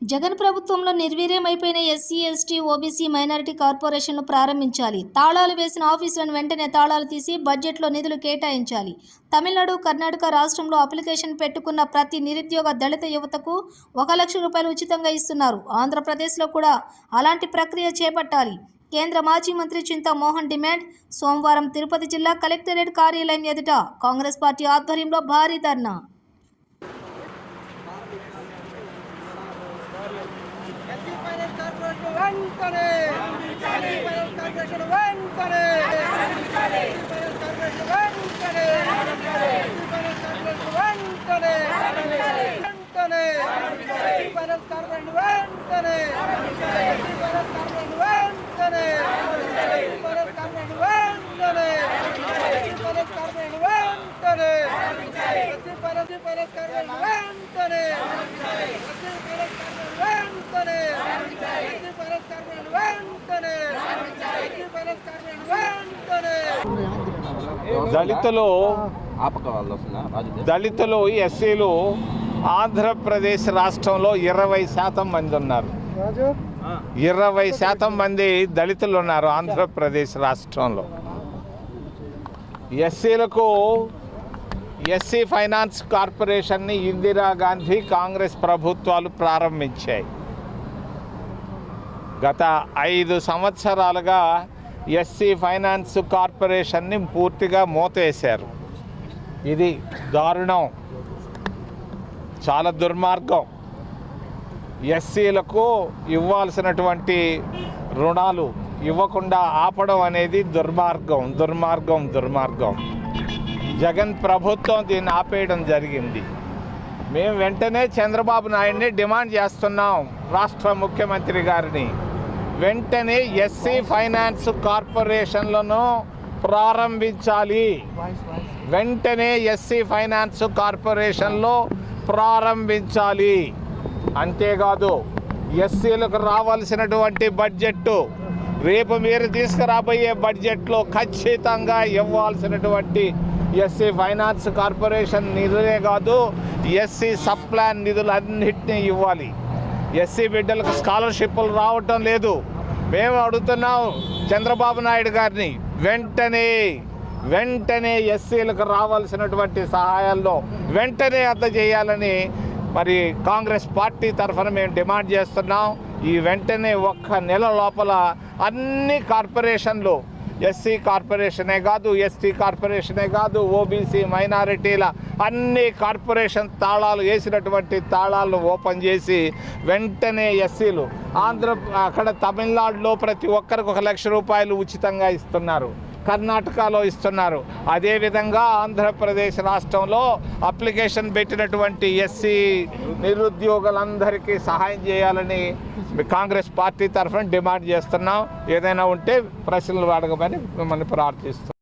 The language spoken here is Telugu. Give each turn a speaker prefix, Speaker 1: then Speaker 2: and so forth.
Speaker 1: జగన్ ప్రభుత్వంలో నిర్వీర్యమైపోయిన ఎస్సీ ఎస్టీ ఓబీసీ మైనారిటీ కార్పొరేషన్లు ప్రారంభించాలి. తాళాలు వేసిన ఆఫీసులను వెంటనే తాళాలు తీసి బడ్జెట్లో నిధులు కేటాయించాలి. తమిళనాడు కర్ణాటక రాష్ట్రంలో అప్లికేషన్ పెట్టుకున్న ప్రతి నిరుద్యోగ దళిత యువతకు ఒక లక్ష రూపాయలు ఉచితంగా ఇస్తున్నారు. ఆంధ్రప్రదేశ్లో కూడా అలాంటి ప్రక్రియ చేపట్టాలి. కేంద్ర మాజీ మంత్రి చింతా మోహన్ డిమాండ్. సోమవారం తిరుపతి జిల్లా కలెక్టరేట్ కార్యాలయం ఎదుట కాంగ్రెస్ పార్టీ ఆధ్వర్యంలో భారీ ధర్నా.
Speaker 2: ఫైనాన్స్ కార్పొరేషన్ వెంటనే ఫైనాన్స్ కార్పొరేషన్ వెంటనే ఫైనాన్స్ కార్పొరేషన్ వెంటనే ఫైనాన్స్ కార్పొరేషన్ వెంటనే వెంటనే ఫైనాన్స్ కార్పొరేషన్ వెంటనే ఫైనాన్స్ కార్పొరేషన్ వెంటనే ఫైనాన్స్ కార్పొరేషన్ వెంటనే ఫైనాన్స్ కార్పొరేషన్ వెంటనే ఫైనాన్స్ కార్పొరేషన్ వెంటనే ఫైనాన్స్ కార్పొరేషన్ వెంటనే ఎస్సీ ఫైనాన్స్ కార్పొరేషన్ వెంటనే ఎస్సీ ఫైనాన్స్ కార్పొరేషన్ వెంటనే
Speaker 3: దళితులు దళితులు ఎస్సీలు ఆంధ్రప్రదేశ్ రాష్ట్రంలో ఇరవై శాతం మంది ఉన్నారు. ఇరవై శాతం మంది దళితులు ఉన్నారు ఆంధ్రప్రదేశ్ రాష్ట్రంలో. ఎస్సీలకు ఎస్సీ ఫైనాన్స్ కార్పొరేషన్ని ఇందిరాగాంధీ కాంగ్రెస్ ప్రభుత్వాలు ప్రారంభించాయి. గత ఐదు సంవత్సరాలుగా ఎస్సీ ఫైనాన్స్ కార్పొరేషన్ని పూర్తిగా మూతేశారు. ఇది దారుణం. చాలా దుర్మార్గం. ఎస్సీలకు ఇవ్వాల్సినటువంటి రుణాలు ఇవ్వకుండా ఆపడం అనేది దుర్మార్గం దుర్మార్గం దుర్మార్గం. జగన్ ప్రభుత్వం దీన్ని ఆపేయడం జరిగింది. మేము వెంటనే చంద్రబాబు నాయుడిని డిమాండ్ చేస్తున్నాం రాష్ట్ర ముఖ్యమంత్రి గారిని. వెంటనే ఎస్సీ ఫైనాన్స్ కార్పొరేషన్లను ప్రారంభించాలి. వెంటనే ఎస్సీ ఫైనాన్స్ కార్పొరేషన్లో ప్రారంభించాలి. అంతేకాదు ఎస్సీలకు రావాల్సినటువంటి బడ్జెట్ రేపు మీరు తీసుకురాబోయే బడ్జెట్లో ఖచ్చితంగా ఇవ్వాల్సినటువంటి ఎస్సీ ఫైనాన్స్ కార్పొరేషన్ నిధులే కాదు ఎస్సీ సప్లాన్ నిధులన్నింటినీ ఇవ్వాలి. ఎస్సీ బిడ్డలకు స్కాలర్షిప్లు రావటం లేదు. మేము అడుగుతున్నాం చంద్రబాబు నాయుడు గారిని వెంటనే వెంటనే ఎస్సీలకు రావాల్సినటువంటి సహాయాల్లో వెంటనే అందజేయాలని మరి కాంగ్రెస్ పార్టీ తరఫున మేము డిమాండ్ చేస్తున్నాం. ఈ వెంటనే ఒక్క నెల లోపల అన్ని కార్పొరేషన్లు ఎస్సీ కార్పొరేషనే కాదు ఎస్టీ కార్పొరేషనే కాదు ఓబీసీ మైనారిటీల అన్ని కార్పొరేషన్ తాళాలు వేసినటువంటి తాళాలను ఓపెన్ చేసి వెంటనే ఎస్సీలు ఆంధ్ర అక్కడ తమిళనాడులో ప్రతి ఒక్కరికి ఒక లక్ష రూపాయలు ఉచితంగా ఇస్తున్నారు. కర్ణాటకలో ఇస్తున్నారు. అదేవిధంగా ఆంధ్రప్రదేశ్ రాష్ట్రంలో అప్లికేషన్ పెట్టినటువంటి ఎస్సీ నిరుద్యోగులందరికీ సహాయం చేయాలని కాంగ్రెస్ పార్టీ తరఫున డిమాండ్ చేస్తున్నాం. ఏదైనా ఉంటే ప్రశ్నలు అడగమని మిమ్మల్ని ప్రార్థిస్తున్నాం.